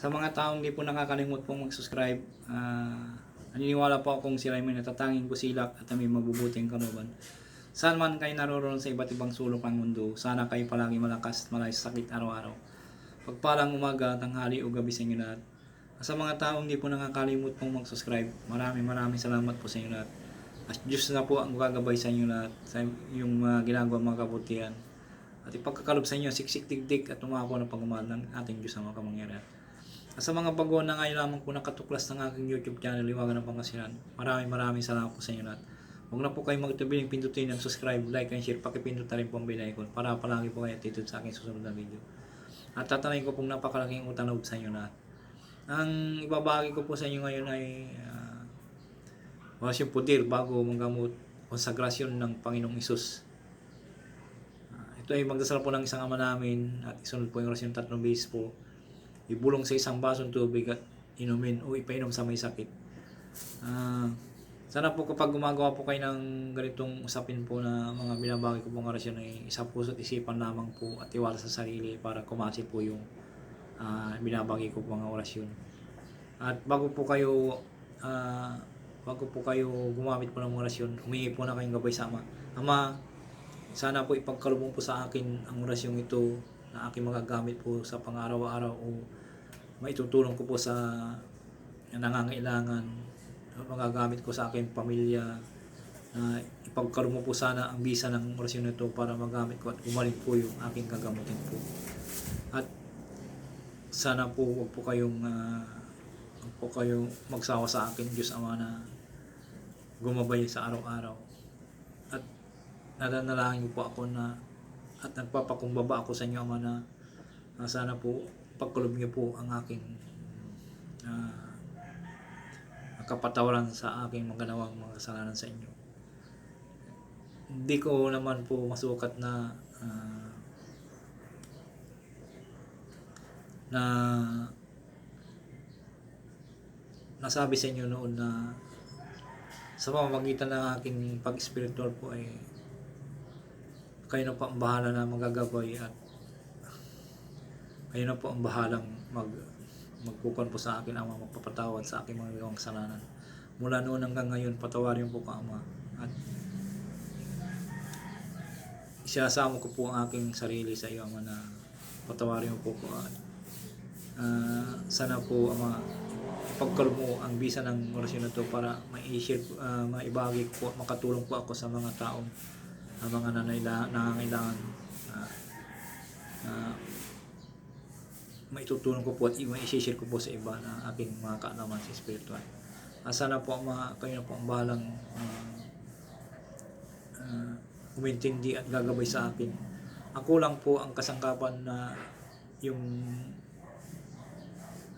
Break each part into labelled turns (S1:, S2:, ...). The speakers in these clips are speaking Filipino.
S1: Sa mga taong di po nakakalimot pong mag-subscribe, ah, naniniwala po akong sila ay may natatanging busilak at may mabubuting kalooban. Saan man kayo naroon sa iba't ibang sulok ng mundo, sana kayo palagi malakas at malay sa sakit araw-araw. Pagpalang umaga, tanghali o gabi sa inyo lahat. Sa mga taong di po nakakalimot pong mag-subscribe, maraming maraming salamat po sa inyo lahat. At Diyos na po ang gagabay sa inyo lahat sa yung mga ginagawa mga kabutihan. At ipagkakalob sa inyo, siksik digdig at umako na pagmamahal ng ating Diyos na mga kamangyarihan. Sa mga bago na ngayon lamang po nakatuklas ng aking YouTube channel, Liwagan ng Pangasinan, maraming maraming salamat po sa inyo lahat. Huwag na po kayong magtubiling pindutin ng subscribe, like, and share. Pakipindot na rin po ang bell icon para palagi po kayo attitude sa aking susunod na video. At tatanayin ko pong napakalaking utang loob sa inyo lahat. Ang ibabagi ko po sa inyo ngayon ay uh, orasyon putir bago manggamot konsagrasyon ng Panginoong Isus. Ah, ito ay magdasal po ng isang ama namin at isunod po yung orasyon tatlong beses po. Ibulong sa isang basong tubig at inumin o ipainom sa may sakit. Ah, sana po kapag gumagawa po kayo ng ganitong usapin po na mga binabagi ko pong orasyon ay isa puso't isipan lamang po at tiwala sa sarili para kumasi po yung ah, binabagi ko po mga orasyon. At bago po kayo ah, bago po kayo gumamit po ng orasyon, humingi po na kayong gabay sa. Ama, sana po ipagkalubong po sa akin ang orasyong ito na aking magagamit po sa pang-araw-araw o maitutulong ko po sa nangangailangan magagamit ko sa aking pamilya na ipagkaroon mo po sana ang bisa ng orasyon nito para magamit ko at gumaling po yung aking gagamutin po. At sana po huwag po kayong ah, huwag po kayong magsawa sa akin Diyos Ama na gumabay sa araw-araw. At nananalangin po ako na at nagpapakumbaba ako sa inyo Ama na na sana po pagkulob niyo po ang aking ah, kapatawaran sa aking maganawang mga kasalanan sa inyo. Hindi ko naman po masukat na ah, na nasabi sa inyo noon na sa pamamagitan ng aking pag-spiritual po ay kayo na po ang bahala na magagabay at kayo na po ang bahalang mag magkukuhan po sa akin ama magpapatawad sa aking mga gawang kasalanan. Mula noon hanggang ngayon patawarin po ka ama. At isasama ko po ang aking sarili sa iyo ama na patawarin mo po ko. At ah, sana po ama pagkalog mo ang bisa ng orasyon na to para ma-share uh, maibagi ko makatulong po ako sa mga taong uh, mga nangangailangan. Ah, ah, maitutulong ko po at i-share ko po sa iba na aking mga kaalaman sa spiritual. Uh, sana po mga kayo na po ang bahalang uh, uh, umintindi at gagabay sa akin. Ako lang po ang kasangkapan na yung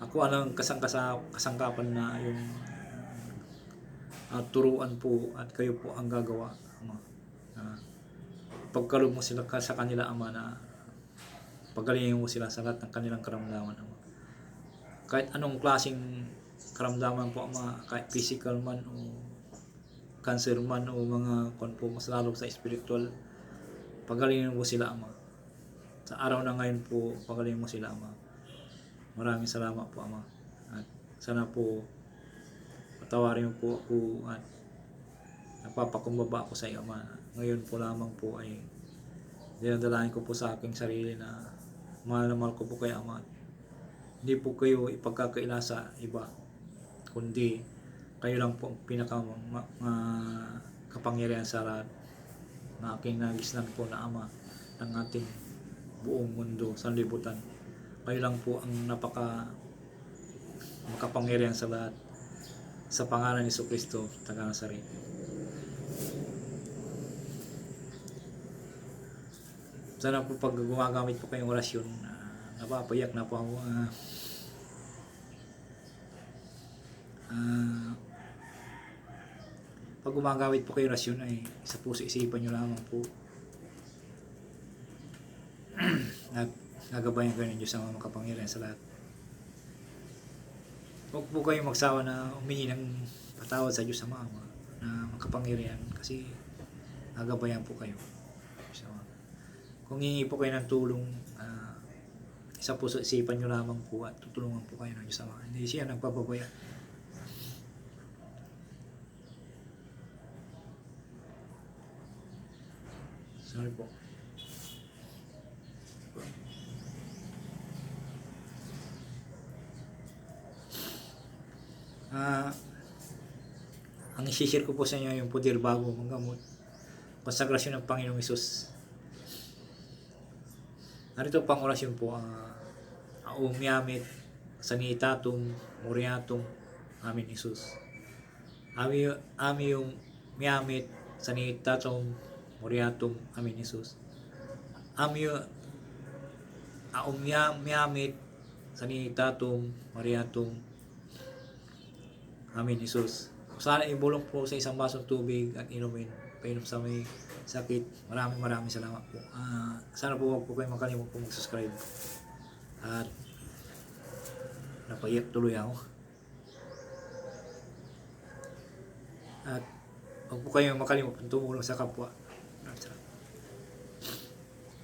S1: ako ang kasangkasa kasangkapan na yung uh, turuan po at kayo po ang gagawa ama. Uh, pagkalog mo sila sa kanila ama na pagalingin mo sila sa lahat ng kanilang karamdaman ama. Kahit anong klaseng karamdaman po ama, kahit physical man o cancer man o mga kon po mas lalo sa spiritual pagalingin mo sila ama. Sa araw na ngayon po pagalingin mo sila ama. Maraming salamat po ama. At sana po patawarin mo po ako at napapakumbaba ako sa iyo ama. Ngayon po lamang po ay dinadalahin ko po sa aking sarili na mahal na mahal ko po kayo ama. Hindi po kayo ipagkakaila sa iba kundi kayo lang po ang pinaka kapangyarihan sa lahat na aking nagisnan po na ama ng ating buong mundo sa libutan. Kayo lang po ang napaka makapangyarihan sa lahat sa pangalan ni Kristo taga Nazaret. Sana po pag gumagamit po kayong orasyon, uh, napapayak na po ako. ah, ah, pag gumagamit po kayo rasyon ay sa puso isipan nyo lamang po at nagabayan kayo ng Diyos ang mga makapangyarihan sa lahat. Huwag po kayo magsawa na umingi ng patawad sa Diyos sa mga na makapangyarihan kasi nagabayan po kayo. So, kung hingi po kayo ng tulong, ah, Isa puso isipan nyo lamang po at tutulungan po kayo ng Diyos Ama. Hindi siya nagpapabaya. Sorry po. Ah, ang isi-share ko po sa inyo yung pudir bago manggamot. Konsagrasyon ng Panginoong Isus. Narito pang orasyon po ang uh, umiyamit sanitatum muriatum amin Isus. Ami ami yung miyamit sanitatum muriatum amin Isus. Ami yung uh, miyamit sanitatum muriatum amin Isus. Sana ibulong po sa isang basong tubig at inumin. Painom sa may sakit. Maraming maraming salamat po. Ah, sana po huwag po kayo makalimut po mag-subscribe. At napaiyak tuloy ako. At huwag po kayo makalimut tumulong sa kapwa. Salamat.